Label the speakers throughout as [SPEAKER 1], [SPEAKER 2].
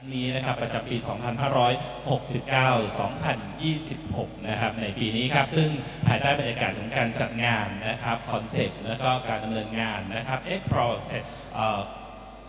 [SPEAKER 1] ครั้งนี้นะครับประจำปี 2569-2026 นะครับในปีนี้ครับซึ่งภายใต้บรรยากาศของการจัดงานนะครับคอนเซปต์แล้วก็การดำเนินงานนะครับ X Process เอ่อ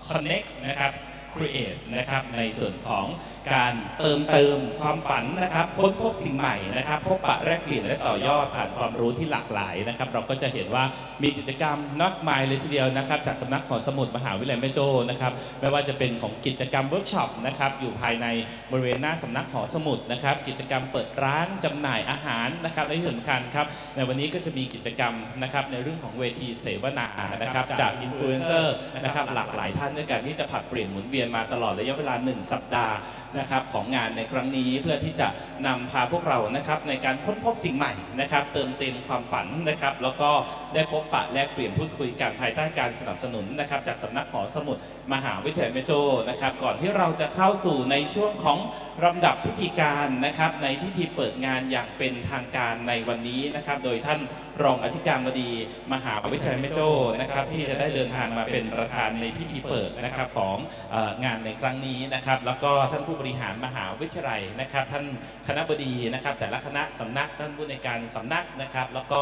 [SPEAKER 1] Connect นะครับ Create นะครับในส่วนของการเติมเติมความฝันนะครับค้นพบสิ่งใหม่นะครับพบปะแลกเปลี่ยนและต่อยอดผ่านความรู้ที่หลากหลายนะครับ เราก็จะเห็นว่ามีกิจกรรมมากมายเลยทีเดียวนะครับ จากสำนักหอสมุดมหาวิทยาลัยแม่โจ้นะครับไม่ว่าจะเป็นของกิจกรรมเวิร์กช็อปนะครับอยู่ภายในบริเวณหน้าสำนักหอสมุดนะครับ กิจกรรมเปิดร้านจำหน่ายอาหารนะครับและที่สำคัญครับในวันนี้ก็จะมีกิจกรรมนะครับในเรื่องของเวทีเสวนานะครับจากอินฟลูเอนเซอร์นะครับหลากหลายท่านด้วยกันที่จะผลัดเปลี่ยนหมุนเวียนมาตลอดระยะเวลา 1 สัปดาห์นะครับของงานในครั้งนี้เพื่อที่จะนำพาพวกเรานะครับในการค้นพบสิ่งใหม่นะครับ เติมเต็มความฝันนะครับ แล้วก็ได้พบปะแลกเปลี่ยนพูดคุยกันภายใต้การสนับสนุนนะครับจากสำนักหอสมุดมหาวิทยาลัยแม่โจนะครับ ก่อนที่เราจะเข้าสู่ในช่วงของลำดับพิธีการนะครับ ในพิธีเปิดงานอย่างเป็นทางการในวันนี้นะครับ โดยท่าน รองอธิการบดี มหาวิทยาลัยแม่โจ้นะครับ ที่จะได้เดินทางมาเป็นประธานในพิธีเปิดนะครับของงานในครั้งนี้นะครับ แล้วก็ท่านผู้บริหารมหาวิทยาลัยนะครับ ท่านคณะบดีนะครับ แต่ละคณะสำนักท่านผู้ในการสำนักนะครับ แล้วก็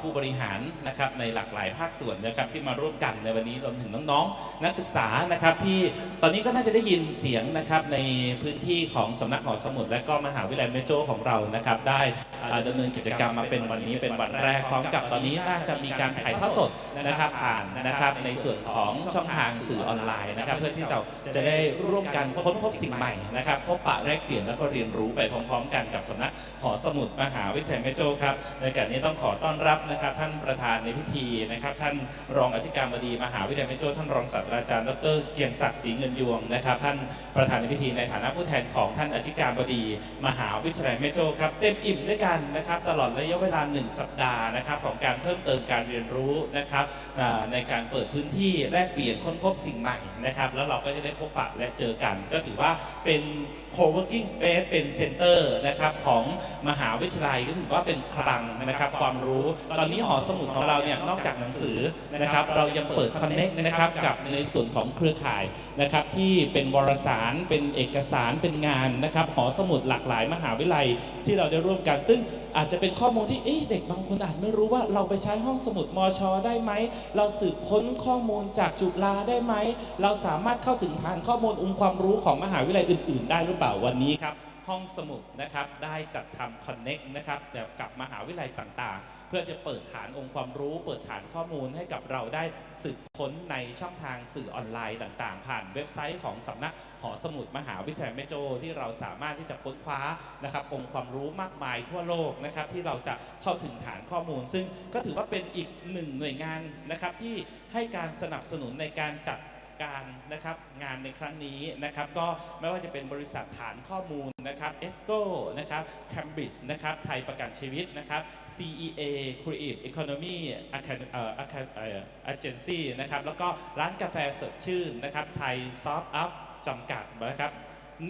[SPEAKER 1] ผู้บริหารนะครับในหลากหลายภาคส่วนนะครับที่มาร่วมกันในวันนี้รวมถึงน้องๆ นักศึกษานะครับ ที่ตอนนี้ก็น่าจะได้ยินเสียงนะครับในพื้นที่ของสำนักหอสมุดและก็มหาวิทยาลัยแม่โจ้ของเรานะครับ ได้ดำเนินกิจกรรมมาเป็นวันนี้เป็นวันแรกพร้อมกับตอนนี้น่าจะมีการถ่ายทอดสดนะครับผ่านนะครับในส่วนของช่องทางสื่อออนไลน์นะครับ เพื่อที่เราจะได้ร่วมกันค้นพบสิ่งใหม่นะครับพบปะแลกเปลี่ยนแล้วก็เรียนรู้ไปพร้อม ๆ กันกับสำนักหอสมุดมหาวิทยาลัยแม่โจ้ครับในการนี้ต้องขอต้อนรับนะครับท่านประธานในพิธีนะครับ ท่านรองอธิการบดีมหาวิทยาลัยแม่โจ้ท่านรองศาสตราจารย์ดรเกียงศักดิ์ศรีเงินยวงนะครับ ท่านประธานในพิธีในฐานะผู้แทนของท่านอธิการบดี มหาวิทยาลัยแม่โจ้ครับเต็มอิ่มด้วยกันนะครับ ตลอดระยะเวลา 1 สัปดาห์นะครับของการเพิ่มเติมการเรียนรู้นะครับในการเปิดพื้นที่แลกเปลี่ยนค้นพบสิ่งใหม่นะครับ แล้วเราก็จะได้พบปะและเจอกัน ก็ถือว่าเป็น co-working space เป็นเซ็นเตอร์นะครับของมหาวิทยาลัยก็ถือว่าเป็นคลังนะครับความรู้ ตอนนี้หอสมุดของเราเนี่ยนอกจากหนังสือนะครับเรายังเปิด connect นะครับกับในส่วนของเครือข่ายนะครับที่เป็นวารสารเป็นเอกสารเป็นงานนะครับหอสมุดหลากหลายมหาวิทยาลัยที่เราได้ร่วมกันซึ่ง อาจจะเป็นข้อมูลที่เอ๊ะเด็กบางคนอาจไม่รู้ว่าเราไปใช้ห้องสมุดมชได้ไหม เราสืบค้นข้อมูลจากจุฬาได้ไหม เราสามารถเข้าถึงฐานข้อมูลองค์ความรู้ของมหาวิทยาลัยอื่น ๆ ได้หรือเปล่าวันนี้ครับห้องสมุดนะครับได้จัดทำ Connect นะครับกับมหาวิทยาลัยต่างๆ เพื่อจะเปิดฐานองค์ความรู้ เปิดฐานข้อมูลให้กับเราได้สืบค้นในช่องทางสื่อออนไลน์ต่าง ๆ ผ่านเว็บไซต์ของสำนักหอสมุดมหาวิทยาลัยแม่โจ้ที่เราสามารถที่จะค้นคว้านะครับ องค์ความรู้มากมายทั่วโลกนะครับที่เราจะเข้าถึงฐานข้อมูล ซึ่งก็ถือว่าเป็นอีกหนึ่งหน่วยงานนะครับที่ให้การสนับสนุนในการจัด การนะครับงานในครั้งนี้นะครับก็ไม่ว่าจะเป็นบริษัทฐานข้อมูลนะครับเอสโกนะครับแคมบริดนะครับไทยประกันชีวิตนะครับ CEA Creative Economy Agency นะครับแล้วก็ร้านกาแฟสดชื่นนะครับไทยซอฟต์อัพจำกัดนะครับ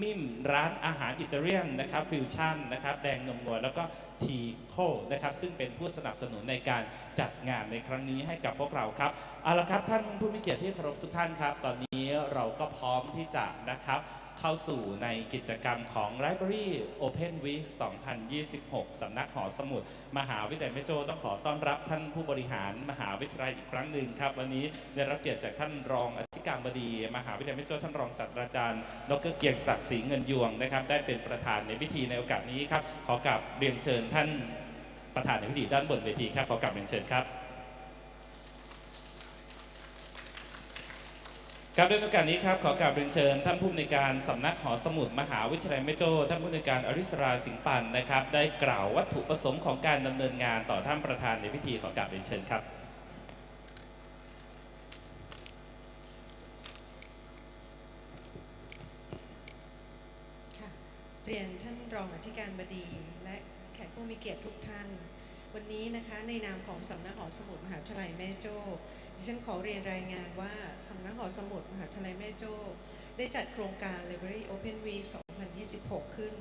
[SPEAKER 1] มิมร้านอาหารอิตาเลียนนะครับฟิวชั่นนะครับแดงนมนวลแล้วก็ ทีโคนะครับซึ่งเป็นผู้สนับสนุนในการจัดงานในครั้งนี้ให้กับพวกเราครับเอาละครับท่านผู้มีเกียรติที่เคารพทุกท่านครับ ตอนนี้เราก็พร้อมที่จะนะครับ เข้าสู่ในกิจกรรมของ Library Open Week 2026 สำนักหอสมุด มหาวิทยาลัยแม่โจ้ต้องขอต้อนรับท่านผู้บริหารมหาวิทยาลัยอีกครั้งหนึ่งครับ วันนี้ได้รับเกียรติจากท่านรองอธิการบดี มหาวิทยาลัยแม่โจ้ท่านรองศาสตราจารย์ดรเกียรติศักดิ์ศรีเงินยวงนะครับ ได้เป็นประธานในพิธีในโอกาสนี้ครับ ขอกราบเรียนเชิญท่านประธานในพิธีด้านบนเวทีครับ ขอกราบเรียนเชิญครับ ครับด้วยโอกาสนี้ครับขอกราบเรียนเชิญ ท่านผู้อำนวยการสำนักหอสมุดมหาวิทยาลัยแม่โจ้ท่านผู้อำนวยการอริสราสิงห์ปันนะครับ ได้กล่าววัตถุประสงค์ของการดำเนินงานต่อท่านประธานในพิธีขอกราบเรียนเชิญครับ
[SPEAKER 2] เรียนท่านรองอธิการบดีและแขกผู้มีเกียรติทุกท่าน วันนี้นะคะในนามของสำนักหอสมุดมหาวิทยาลัยแม่โจ้ ดิฉันขอเรียนรายงานว่าสำนักหอสมุดมหาวิทยาลัยแม่โจ้ได้จัดโครงการ Library Open Week 2026 ขึ้น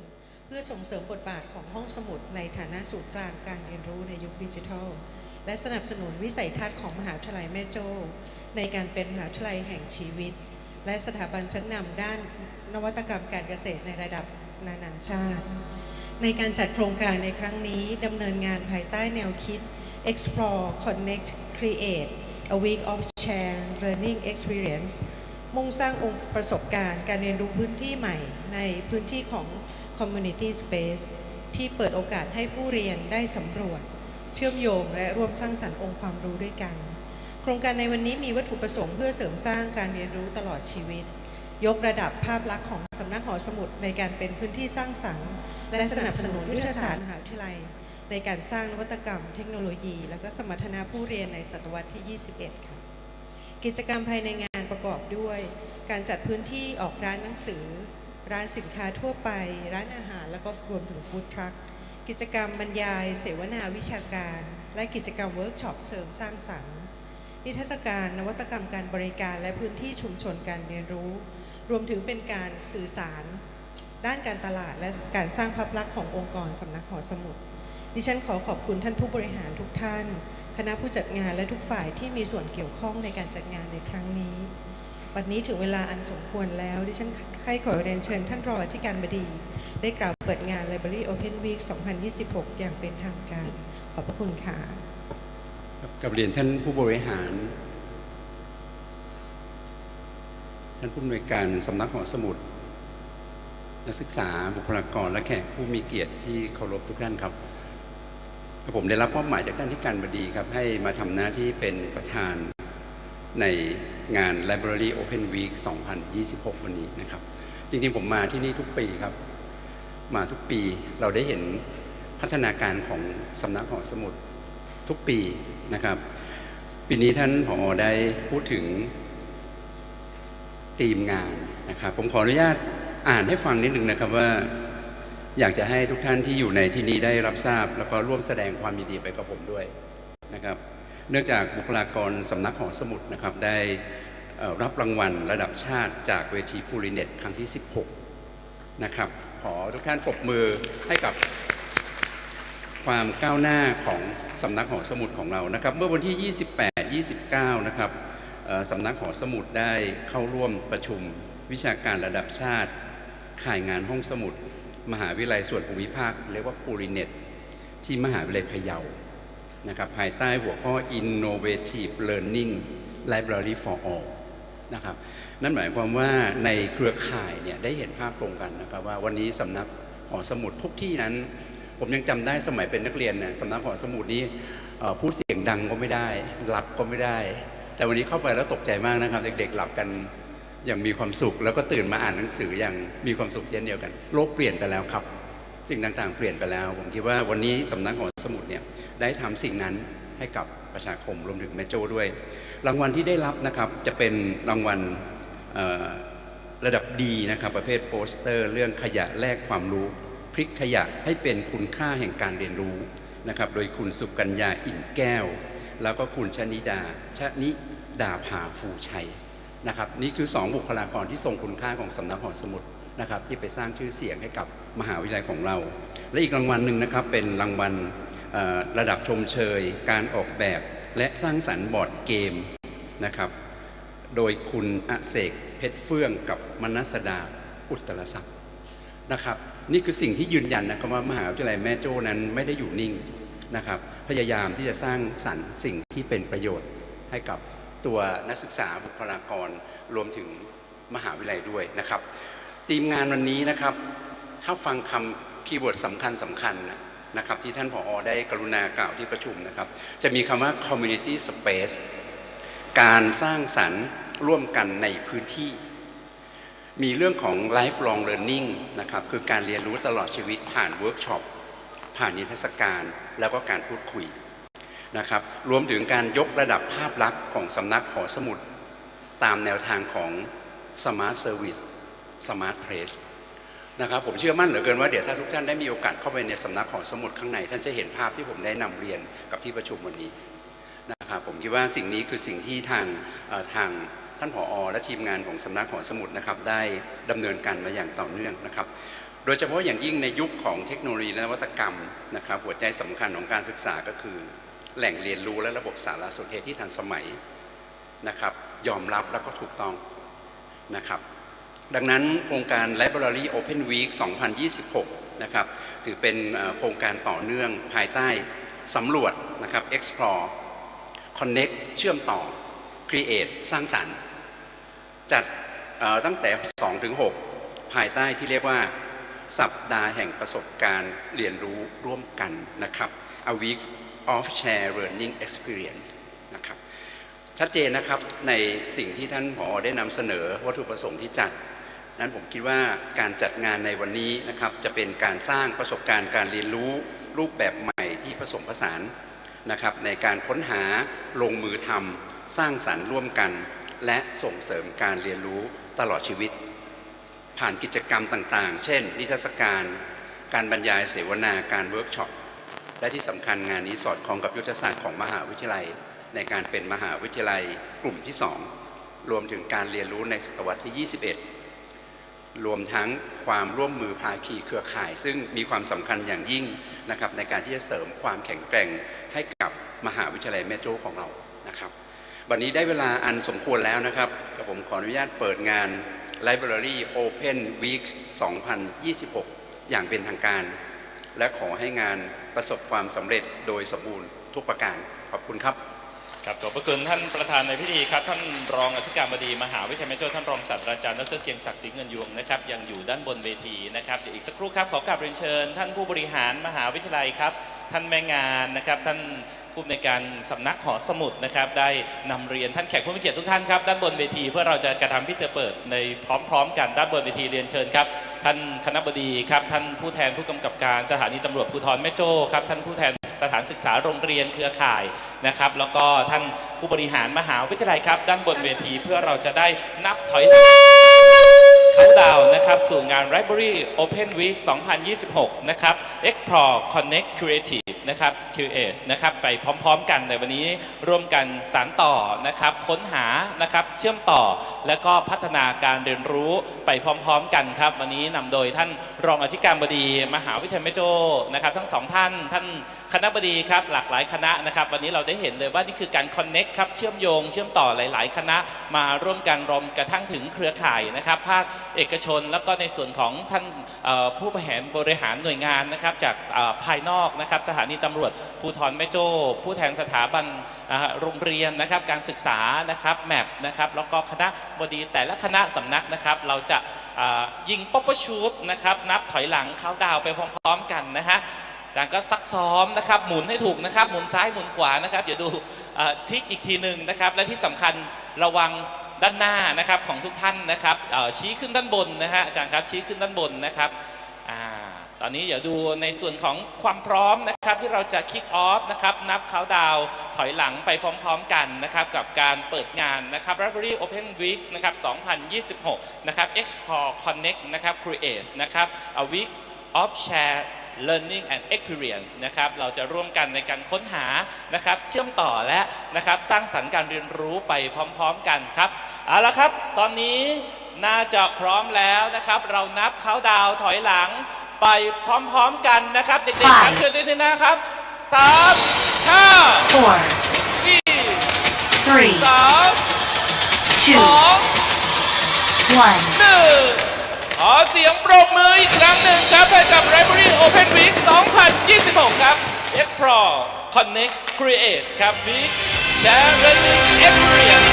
[SPEAKER 2] เพื่อส่งเสริมบทบาทของห้องสมุดในฐานะศูนย์กลางการเรียนรู้ในยุคดิจิทัล และสนับสนุนวิสัยทัศน์ของมหาวิทยาลัยแม่โจ้ในการเป็นมหาวิทยาลัยแห่งชีวิต และสถาบันชั้นนำด้านนวัตกรรมการเกษตรในระดับนานาชาติ ในการจัดโครงการในครั้งนี้ดำเนินงานภายใต้แนวคิด explore connect create a week of share learning experience มุ่งสร้างองค์ประสบการณ์การเรียนรู้พื้นที่ใหม่ในพื้นที่ของ community space ที่เปิดโอกาสให้ผู้เรียนได้สำรวจ เชื่อมโยงและร่วมสร้างสรรค์องค์ความรู้ด้วยกัน โครงการในวันนี้มีวัตถุประสงค์เพื่อเสริมสร้างการเรียนรู้ตลอดชีวิต ยกระดับภาพลักษณ์ของสำนักหอสมุดในการเป็นพื้นที่สร้างสรรค์ และสนับสนุนยุทธศาสตร์มหาวิทยาลัย ในการสร้างนวัตกรรมเทคโนโลยี และก็สมรรถนะผู้เรียนในศตวรรษที่ 21 ค่ะ กิจกรรมภายในงานประกอบด้วย การจัดพื้นที่ออกร้านหนังสือ ร้านสินค้าทั่วไป ร้านอาหาร แล้วก็รวมถึงฟู้ดทรัคกิจกรรมบรรยาย เสวนาวิชาการ และกิจกรรมเวิร์กช็อปเชิงสร้างสรรค์ นิทรรศการนวัตกรรมการบริการและพื้นที่ชุมชนการเรียนรู้ รวมถึงเป็นการสื่อสาร ด้านการตลาดและการสร้างภาพลักษณ์ขององค์กรสำนักหอสมุด ดิฉันขอขอบคุณท่านผู้บริหารทุกท่าน คณะผู้จัดงานและทุกฝ่ายที่มีส่วนเกี่ยวข้องในการจัดงานในครั้งนี้ วันนี้ถึงเวลาอันสมควรแล้ว ดิฉันใครขอเรียนเชิญท่านรองอธิการบดี ได้กล่าวเปิดงาน Library Open Week 2026 อย่างเป็นทางการ ขอบพระคุณค่ะ
[SPEAKER 3] กับเรียนท่านผู้บริหาร ท่านผู้อำนวยการสำนักหอสมุดนักศึกษาบุคลากรและแขกผู้มีเกียรติที่เคารพทุกท่านครับ ผมได้รับมอบหมายจากท่านที่การบดีครับ ให้มาทำหน้าที่เป็นประธานในงาน Library Open Week 2026 วันนี้นะครับ จริงๆ ผมมาที่นี่ทุกปีครับ มาทุกปีเราได้เห็นพัฒนาการของสำนักหอสมุดทุกปีนะครับ ปีนี้ท่านผอได้พูดถึงทีมงานนะครับ ผมขออนุญาตอ่านให้ฟังนิดนึงนะครับว่า อยากจะให้ทุกท่านที่อยู่ในที่นี้ได้รับทราบ แล้วก็ร่วมแสดงความยินดีไปกับผมด้วยนะครับ เนื่องจากบุคลากรสำนักหอสมุดนะครับได้รับรางวัลระดับชาติจากเวทีพูริเน็ตครั้งที่ 16 นะครับ ขอทุกท่านปรบมือให้กับความก้าวหน้าของสำนักหอสมุดของเรานะครับ เมื่อวันที่ 28 29 นะครับสำนักหอสมุดได้เข้าร่วมประชุมวิชาการระดับชาติข่ายงานห้องสมุด มหาวิทยาลัยส่วนภูมิภาค เรียกว่าพูริเน็ตที่มหาวิทยาลัยพะเยานะครับภายใต้หัวข้อ Innovative Learning Library for All นะครับนั่นหมายความว่าในเครือข่ายเนี่ยได้เห็นภาพตรงกันนะครับว่าวันนี้สำนักหอสมุดทุกที่นั้น ผมยังจำได้สมัยเป็นนักเรียนเนี่ยสำนักหอสมุดนี้พูดเสียงดังก็ไม่ได้หลับก็ไม่ได้ แต่วันนี้เข้าไปแล้วตกใจมากนะครับ เด็กๆหลับกัน อย่างมีความสุข แล้วก็ตื่นมาอ่านหนังสืออย่างมีความสุขเช่นเดียวกัน โลกเปลี่ยนไปแล้วครับ สิ่งต่างๆ เปลี่ยนไปแล้ว ผมคิดว่าวันนี้สำนักหอสมุดเนี่ยได้ทำสิ่งนั้นให้กับประชาคมรวมถึงแม่โจ้ด้วย รางวัลที่ได้รับนะครับจะเป็นรางวัลระดับดีนะครับประเภทโปสเตอร์ เรื่องขยะแลกความรู้ พลิกขยะให้เป็นคุณค่าแห่งการเรียนรู้นะครับโดยคุณสุกัญญาอิ่นแก้ว แล้วก็คุณชนิดาชนิดาภาฟูชัย นะครับนี่คือ 2 บุคลากรที่ทรงคุณค่าของสำนักหอสมุดนะครับที่ไปสร้างชื่อเสียงให้กับมหาวิทยาลัยของเรา และอีกรางวัลหนึ่งนะครับเป็นรางวัลระดับชมเชย การออกแบบและสร้างสรรค์บอร์ดเกมนะครับโดยคุณอเสกเพชรเฟื่องกับมนัสดาอุตตรศักดิ์นะครับนี่คือสิ่งที่ยืนยันนะครับว่ามหาวิทยาลัยแม่โจ้นั้นไม่ได้อยู่นิ่งนะครับพยายามที่จะสร้างสรรค์สิ่งที่เป็นประโยชน์ให้กับ ตัวนักศึกษาบุคลากรรวมถึงมหาวิทยาลัยด้วยนะครับทีมงานวันนี้นะครับ ถ้าฟังคำคีย์เวิร์ดสำคัญสำคัญนะครับที่ท่านผออได้กรุณากล่าวที่ประชุมนะครับ จะมีคำว่า community space การสร้างสรรค์ร่วมกันในพื้นที่ มีเรื่องของ lifelong learning นะครับคือการเรียนรู้ตลอดชีวิตผ่านเวิร์กช็อปผ่านนิทรรศการ แล้วก็การพูดคุย นะครับรวมถึงการยกระดับภาพลักษณ์ของสำนักหอสมุด ตามแนวทางของ Smart Service Smart Place นะครับผมเชื่อมั่นเหลือเกินว่าเดี๋ยวถ้าทุกท่านได้มีโอกาสเข้าไปในสำนักหอสมุดข้างใน ท่านจะเห็นภาพที่ผมได้นำเรียนกับที่ประชุมวันนี้นะครับผมคิดว่าสิ่งนี้คือสิ่งที่ทางทางท่านผอและทีมงานของสำนักหอสมุดนะครับได้ดำเนินการมาอย่างต่อเนื่องนะครับโดยเฉพาะอย่างยิ่งในยุคของเทคโนโลยีและนวัตกรรมนะครับหัวใจสำคัญของการศึกษาก็คือ แหล่งเรียนรู้และระบบสารสนเทศที่ทันสมัยนะครับ ยอมรับแล้วก็ถูกต้องนะครับ ดังนั้นโครงการ Library Open Week 2026 นะครับ ถือเป็นโครงการต่อเนื่องภายใต้สำรวจนะครับ Explore Connect เชื่อมต่อ Create สร้างสรรค์ จัดตั้งแต่ 2 ถึง 6 ภายใต้ที่เรียกว่าสัปดาห์แห่งประสบการณ์เรียนรู้ร่วมกันนะครับ A week of share learning experience นะครับชัดเจนนะครับในสิ่งที่ท่านผอได้นำเสนอวัตถุประสงค์ที่จัด นั้นผมคิดว่าการจัดงานในวันนี้นะครับจะเป็นการสร้างประสบการณ์การเรียนรู้รูปแบบใหม่ที่ผสมผสานนะครับในการค้นหาลงมือทำสร้างสรรค์ร่วมกัน และส่งเสริมการเรียนรู้ตลอดชีวิต ผ่านกิจกรรมต่างๆ เช่น นิทรรศการ การบรรยายเสวนาการเวิร์กช็อป และที่สำคัญงานนี้สอดคล้องกับยุทธศาสตร์ของมหาวิทยาลัย ในการเป็นมหาวิทยาลัยกลุ่มที่ 2 รวมถึงการเรียนรู้ในศตวรรษที่ 21 รวมทั้งความร่วมมือภาคีเครือข่าย ซึ่งมีความสำคัญอย่างยิ่งนะครับในการที่จะเสริมความแข็งแกร่งให้กับมหาวิทยาลัยแม่โจ้ของเรานะครับวันนี้ได้เวลาอันสมควรแล้วนะครับกับผมขออนุญาตเปิดงาน Library Open Week 2026 อย่างเป็นทางการ และขอให้งาน ประสบความสำเร็จโดยสมบูรณ์ทุกประการ ขอบคุณครับ
[SPEAKER 1] ครับขอบพระคุณท่านประธานในพิธีครับ ท่านรองอธิการบดีมหาวิทยาลัยแม่โจ้ท่านรองศาสตราจารย์ดรเกียงศักดิ์ศรีเงินยวงนะครับยังอยู่ด้านบนเวทีนะครับเดี๋ยวอีกสักครู่ครับขอกราบเรียนเชิญ ท่านผู้บริหารมหาวิทยาลัยครับ ท่านแม่งานนะครับท่าน ผู้อำนวยการสำนักหอสมุดนะครับ ได้นำเรียนท่านแขกผู้มีเกียรติทุกท่านครับด้านบนเวทีเพื่อเราจะกระทำพิธีเปิดในพร้อม ๆ กันด้านบนเวทีเรียนเชิญครับ ท่านคณบดีครับ ท่านผู้แทนผู้กำกับการสถานีตำรวจภูธรแม่โจ้ครับ ท่านผู้แทนสถานศึกษาโรงเรียนเครือข่ายนะครับ แล้วก็ท่านผู้บริหารมหาวิทยาลัยครับ ด้านบนเวทีเพื่อเราจะได้นับถอยหลัง เขาดาวนะครับสู่งาน Library Open Week 2026 นะครับ Explore Connect Creative นะครับ Create นะครับไปพร้อมๆกันในวันนี้ร่วมกันสานต่อนะครับ ค้นหานะครับเชื่อมต่อและก็พัฒนาการเรียนรู้ไปพร้อมๆกันครับ วันนี้นำโดยท่านรองอธิการบดี มหาวิทยาลัยแม่โจ้นะครับ ทั้งสองท่านท่านคณะบดีครับหลากหลายคณะนะครับ วันนี้เราได้เห็นเลยว่านี่คือการ connect ครับเชื่อมโยง เชื่อมต่อหลาย ๆ คณะมาร่วมกันรวมกระทั่งถึงเครือข่ายนะครับภาค เอกชน แล้วก็ในส่วนของท่านผู้บริหารบริหารหน่วยงานนะครับจากภายนอกนะครับสถานีตำรวจภูธรแม่โจ้ ผู้แทนสถาบันโรงเรียนนะครับการศึกษานะครับแมปนะครับแล้วก็คณะบดีแต่ละคณะสำนักนะครับเราจะยิงป๊อปปอร์ชูตนะครับนับถอยหลังเข้าดาวไปพร้อมๆกันนะฮะอาจารย์ก็ซักซ้อมนะครับหมุนให้ถูกนะครับหมุนซ้ายหมุนขวานะครับเดี๋ยวดูทิกอีกทีหนึ่งนะครับและที่สำคัญระวัง ด้านหน้านะครับของทุกท่านนะครับชี้ขึ้นด้านบนนะฮะอาจารย์ครับชี้ขึ้นด้านบนนะครับตอนนี้เดี๋ยวดูในส่วนของความพร้อมนะครับที่เราจะคิกออฟนะครับนับเขาดาวถอยหลังไปพร้อมๆกันนะครับกับการเปิดงานนะครับ Library Open Week นะครับ 2026 นะครับ Explore Connect นะครับ Create นะครับ A Week of Share Learning and Experience นะครับเราจะร่วมกันในการค้นหานะครับเชื่อมต่อและนะครับสร้างสรรค์การเรียนรู้ไปพร้อม ๆ กันครับ เอาละครับ ตอนนี้น่าจะพร้อมแล้วนะครับ เรานับเขาดาวน์ถอยหลังไปพร้อมๆกันนะครับ เด็กๆครับ
[SPEAKER 4] Five
[SPEAKER 1] เชิญด้วยนะครับสามห้า
[SPEAKER 4] four,
[SPEAKER 1] สี่
[SPEAKER 4] three,
[SPEAKER 1] สาม
[SPEAKER 4] two,
[SPEAKER 1] สอง
[SPEAKER 4] one.
[SPEAKER 1] หนึ่งขอเสียงปรบมืออีกครั้งหนึ่งครับให้กับ Library Open Week 2026 ครับ Explore Connect Create ครับ Week Share Learning Experience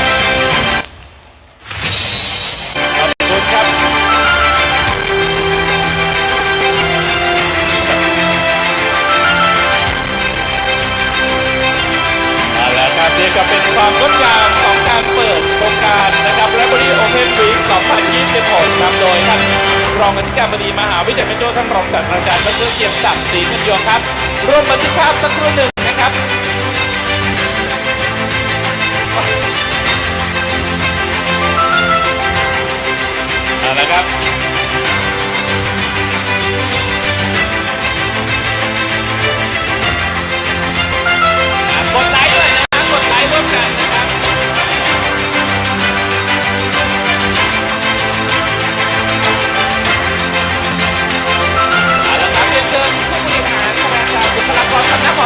[SPEAKER 1] ความงดงามของการเปิดโครงการนะครับ Library Open Week 2026นำโดยท่านรองอธิการบดีมหาวิทยาลัยแม่โจ้ท่านรองศาสตราจารย์ดรเกียรติศักดิ์ศรีเงินยวงครับร่วมบันทึกภาพสักครู่หนึ่งนะครับเอาละครับ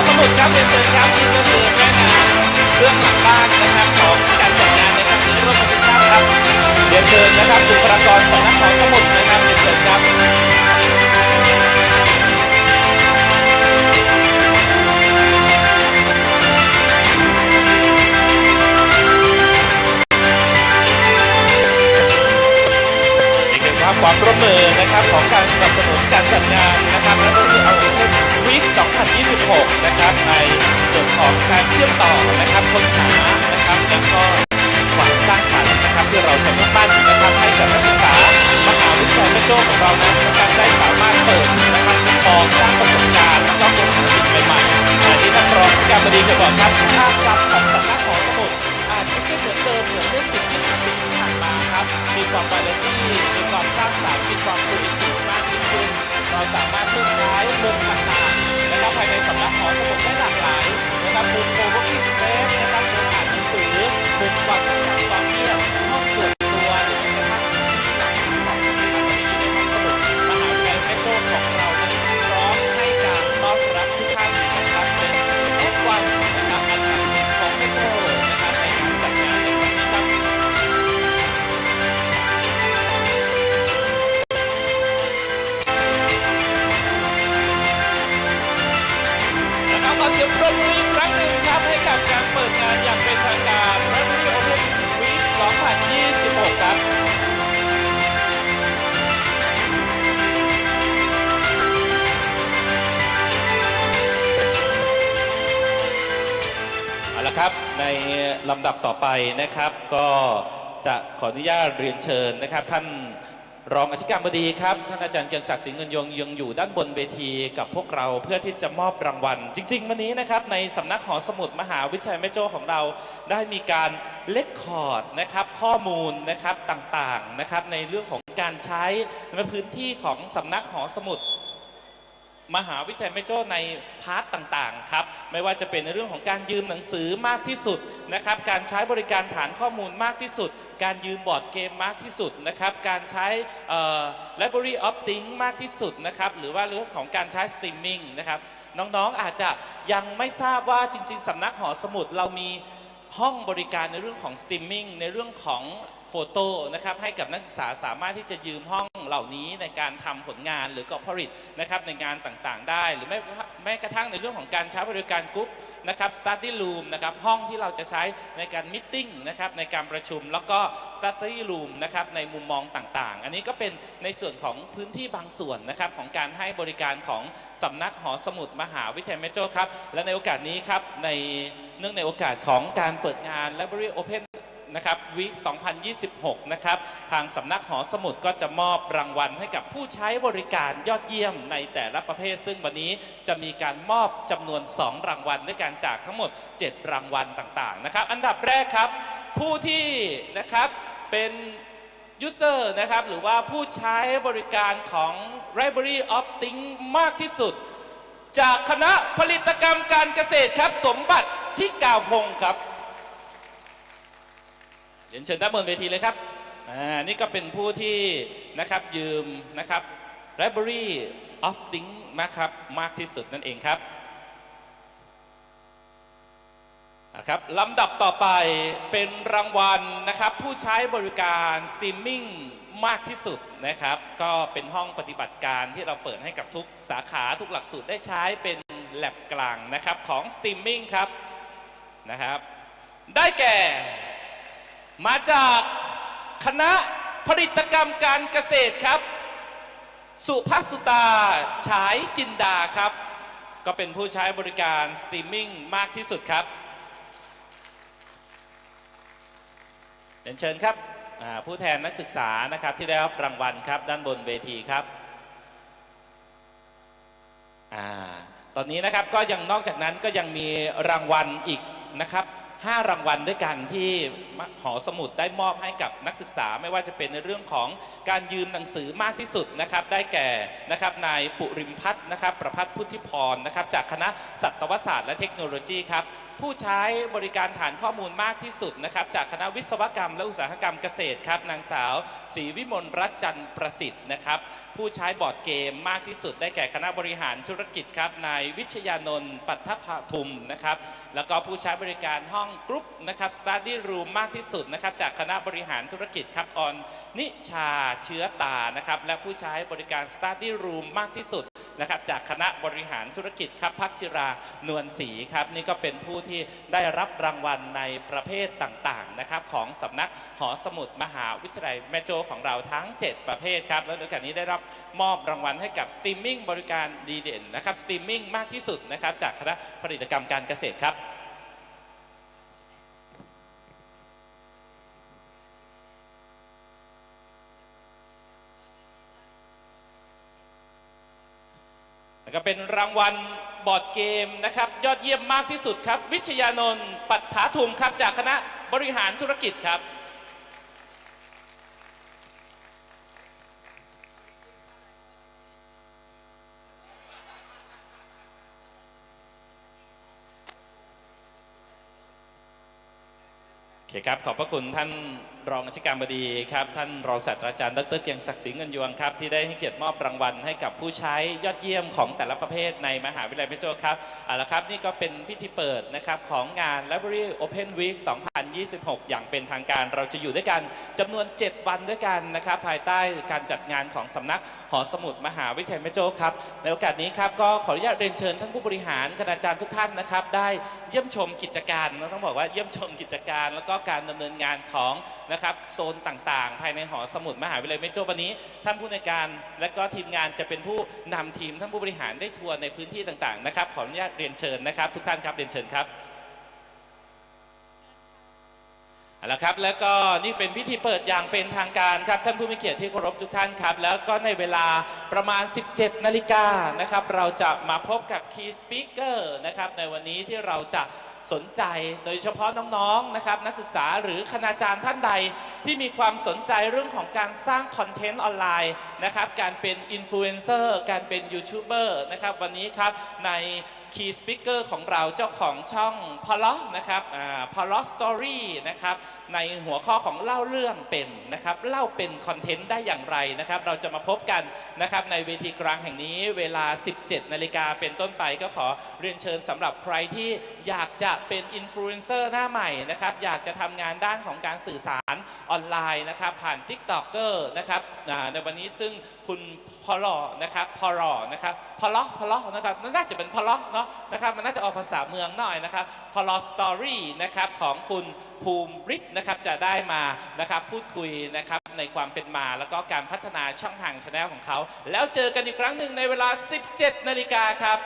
[SPEAKER 1] สำนักหอสมุดครับเรียนเชิญครับนี่ก็คือแม่งานเรื่องหลังบ้านนะครับของการจัดงานในครั้งนี้ร่วมกันทุกท่านครับเรียนเชิญนะครับบุคลากรสำนักหอสมุดนะครับเรียนเชิญครับนี่คือภาพความร่วมมือนะครับของการสนับสนุนการจัดงานนะครับและก็คือเอา 2026 นะครับ ในส่วนของการเชื่อมต่อนะครับค้นหานะครับแล้วก็ความสร้างสรรค์นะครับที่เราจะมุ่งมั่นนะครับให้กับนักศึกษามหาวิทยาลัยแม่โจ้ของเรานั้นนะครับได้สามารถเปิดนะครับมองสร้างประสบการณ์แล้วก็ค้นหาสิ่งใหม่ๆอันนี้ท่านรองการบดีจะบอกครับภาพลักษณ์ของสำของ 2026 ครับเอาละครับในลำดับต่อไปนะครับ ก็จะขออนุญาตเรียนเชิญนะครับท่าน รองอธิการบดีครับท่านอาจารย์เกียงศักดิ์สิงห์เงินยงยังอยู่ด้านบนเวทีกับพวกเราเพื่อที่จะมอบรางวัล จริง ๆ วันนี้นะครับในสำนักหอสมุดมหาวิทยาลัยแม่โจ้ของเราได้มีการเลคคอร์ดนะครับข้อมูลนะครับต่างๆนะครับในเรื่องของการใช้ในพื้นที่ของสำนักหอสมุด มหาวิทยาลัยแม่โจ้ในพาร์ทต่างๆครับไม่ว่าจะเป็นในเรื่องของการยืมหนังสือมากที่สุดนะครับการใช้บริการฐานข้อมูลมากที่สุด การยืมบอร์ดเกมมากที่สุดนะครับการใช้ library of things มากที่สุดนะครับหรือว่าเรื่องของการใช้สตรีมมิ่งนะครับน้องๆอาจจะยังไม่ทราบว่าจริง ๆสำนักหอสมุดเรามีห้องบริการในเรื่องของสตรีมมิ่งในเรื่องของ โฟโต้นะครับให้กับนักศึกษาสามารถที่จะยืมห้องเหล่านี้ในการทำผลงานหรือก็ผลิตนะครับในงานต่างๆ ได้ หรือแม้แม้กระทั่งในเรื่องของการใช้บริการกรุ๊ปนะครับ study room นะครับห้องที่เราจะใช้ในการมิ팅นะครับในการประชุมแล้วก็ study room นะครับในมุมมองต่างๆ อันนี้ก็เป็นในส่วนของพื้นที่บางส่วนนะครับของการให้บริการของสำนักหอสมุดมหาวิทยาลัยแม่โจ้ครับและในโอกาสนี้ครับในเนื่องในโอกาสของการเปิดงาน Library Open นะครับวีค2026 นะครับ ทางสำนักหอสมุดก็จะมอบรางวัลให้กับผู้ใช้บริการยอดเยี่ยมในแต่ละประเภท ซึ่งวันนี้จะมีการมอบจำนวน 2 รางวัลด้วยการจากทั้งหมด 7 รางวัลต่างๆ นะครับ อันดับแรกครับ ผู้ที่นะครับเป็นยูเซอร์นะครับ หรือว่าผู้ใช้บริการของ Library of t h i n g มากที่สุด จากคณะผลิตกรรมการเกษตรครับ สมบัติที่กาวพงศ์ครับ เรียนเชิญด้านบนเวทีเลยครับอ่านี่ก็เป็นผู้ที่นะครับยืมนะครับ Library of Things นะครับมากที่สุดนั่นเองครับนะครับลำดับต่อไปเป็นรางวัลนะครับผู้ใช้บริการสตรีมมิ่งมากที่สุดนะครับ ก็เป็นห้องปฏิบัติการที่เราเปิดให้กับทุกสาขาทุกหลักสูตรได้ใช้เป็นแลบกลางนะครับของสตรีมมิ่งครับนะครับ ได้แก่ มาจากคณะผลิตกรรมการเกษตรครับ สุภาสุตา ฉายจินดาครับ ก็เป็นผู้ใช้บริการสตรีมมิ่งมากที่สุดครับเรียนเชิญครับผู้แทนนักศึกษานะครับที่ได้รับรางวัลครับด้านบนเวทีครับอตอนนี้นะครับก็ยังนอกจากนั้นก็ยังมีรางวัลอีกนะครับ 5 รางวัลด้วยกันที่หอสมุดได้มอบให้กับนักศึกษาไม่ว่าจะเป็นในเรื่องของการยืมหนังสือมากที่สุดนะครับ ได้แก่นะครับนายปุริมพัฒน์นะครับ ประพัฒน์พุทธิพรนะครับ จากคณะสัตวศาสตร์และเทคโนโลยีครับ ผู้ใช้บริการฐานข้อมูลมากที่สุดนะครับ จากคณะวิศวกรรมและอุตสาหกรรมเกษตรครับนางสาวศรีวิมลรัตจันทร์ประสิทธิ์นะครับ ผู้ใช้บอร์ดเกมมากที่สุด ได้แก่คณะบริหารธุรกิจครับนายวิชยานนท์ปัทภทุมนะครับ แล้วก็ผู้ใช้บริการห้องกรุ๊ปนะครับ study room มมากที่สุดนะครับ จากคณะบริหารธุรกิจครับออนนิชาเชื้อตานะครับและผู้ใช้บริการ study room มากที่สุด นะครับจากคณะบริหารธุรกิจครับพักจิรานวลศรีครับนี่ก็เป็นผู้ที่ได้รับรางวัลในประเภทต่างๆนะครับของสำนักหอสมุดมหาวิทยาลัยแม่โจของเราทั้ง 7 ประเภทครับแล้วในโอกาสนี้ได้รับมอบรางวัลให้กับสตรีมมิ่งบริการดีเด่นนะครับสตรีมมิ่งมากที่สุดนะครับจากคณะผลิตกรรมการเกษตรครับ ก็เป็นรางวัลบอร์ดเกมนะครับ ยอดเยี่ยมมากที่สุดครับ วิชยานนท์ปัตถาทุมครับ จากคณะบริหารธุรกิจครับ โอเคครับขอบพระคุณท่านรองอธิการบดีครับท่านรองศาสตราจารย์ดรเกียงศักดิ์ศรีเงินยวงครับที่ได้ให้เกียรติมอบรางวัลให้กับผู้ใช้ยอดเยี่ยมของแต่ละประเภทในมหาวิทยาลัยแม่โจ้ครับเอาละครับนี่ก็เป็นพิธีเปิดนะครับของงาน Library Open Week 2026 อย่างเป็นทางการเราจะอยู่ด้วยกันจำนวน 7 วันด้วยกันนะครับภายใต้การจัดงานของสำนักหอสมุดมหาวิทยาลัยแม่โจ้ครับในโอกาสนี้ครับก็ขออนุญาตเรียนเชิญท่านผู้บริหารคณาจารย์ทุกท่านนะครับได้เยี่ยมชมกิจการต้องบอกว่าเยี่ยมชมกิจการแล้วก็การดำเนินงานของนะครับโซนต่างๆ ภายในหอสมุดมหาวิทยาลัยแม่โจ้วันนี้ ท่านผู้ในการและก็ทีมงานจะเป็นผู้นำทีมท่านผู้บริหารได้ทัวร์ในพื้นที่ต่างๆนะครับขออนุญาตเรียนเชิญนะครับ ทุกท่านครับเรียนเชิญครับเอาละครับแล้วก็นี่เป็นพิธีเปิดอย่างเป็นทางการครับท่านผู้มีเกียรติที่เคารพทุกท่านครับ แล้วก็ในเวลาประมาณ 17 นาฬิกานะครับ เราจะมาพบกับ Key Speaker นะครับในวันนี้ที่เราจะ สนใจโดยเฉพาะน้องๆนะครับนักศึกษาหรือคณาจารย์ท่านใดที่มีความสนใจเรื่องของการสร้างคอนเทนต์ออนไลน์นะครับการเป็นอินฟลูเอนเซอร์การเป็นยูทูบเบอร์นะครับวันนี้ครับใน Key Speaker ของเราเจ้าของช่องพอลนะครับพอลสตอรี่นะครับในหัวข้อของเล่าเรื่องเป็นนะครับเล่าเป็นคอนเทนต์ได้อย่างไรนะครับเราจะมาพบกันนะครับในเวทีกลางแห่งนี้เวลา 17 นาฬิกาเป็นต้นไปก็ขอเรียนเชิญสำหรับใครที่อยากจะเป็นอินฟลูเอนเซอร์หน้าใหม่นะครับอยากจะทำงานด้านของการสื่อสารออนไลน์นะครับผ่าน TikToker นะครับในวันนี้ซึ่ง คุณพอลนะครับพอลนะครับพอลพอลนะครับน่าจะเป็นพอลเนาะนะครับมันน่าจะออกภาษาเมืองหน่อยนะครับพอลสตอรี่นะครับของคุณภูมิริกนะครับจะได้มานะครับพูดคุยนะครับในความเป็นมาแล้วก็การพัฒนาช่องทางชแนลของเขา แล้วเจอกันอีกครั้งหนึ่งในเวลา 17 นาฬิกาครับ